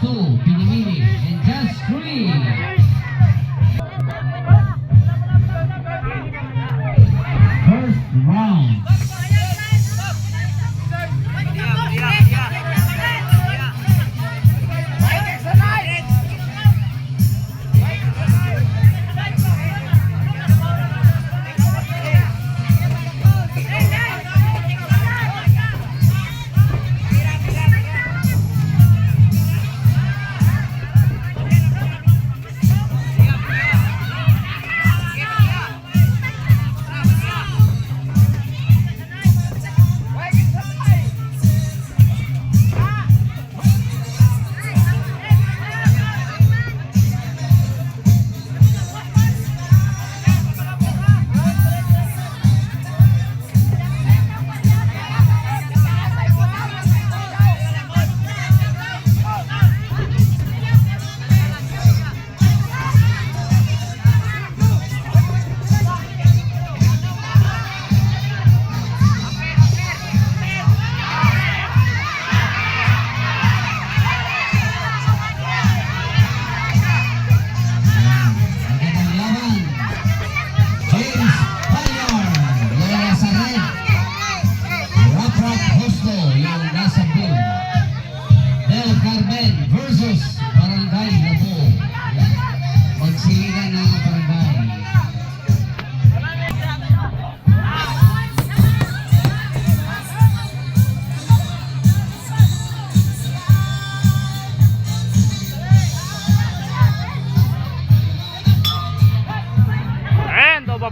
two, and just three.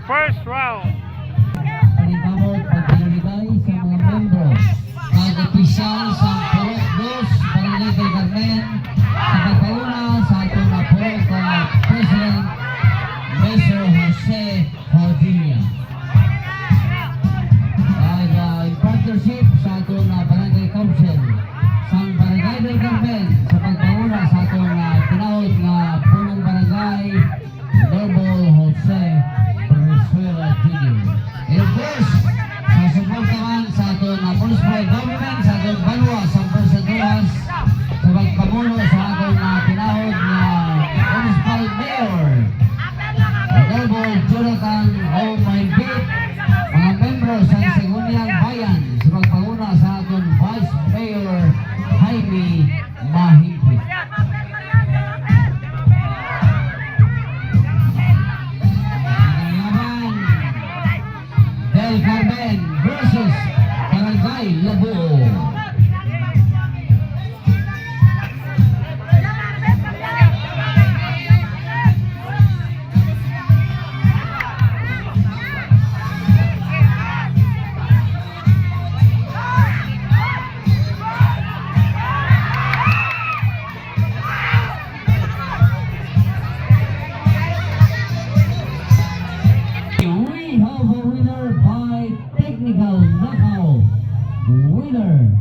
first round. Panibamot pagkalibay sa mga membros. Pag-opisyal sa Correct Dos, Barangay del Carmen, sa Pagkauna sa na Correct President Mr. Jose Jordinia. Ay, uh, in partnership sa na uh, Barangay Council, sa Barangay del we have a winner by technical knockout. Winner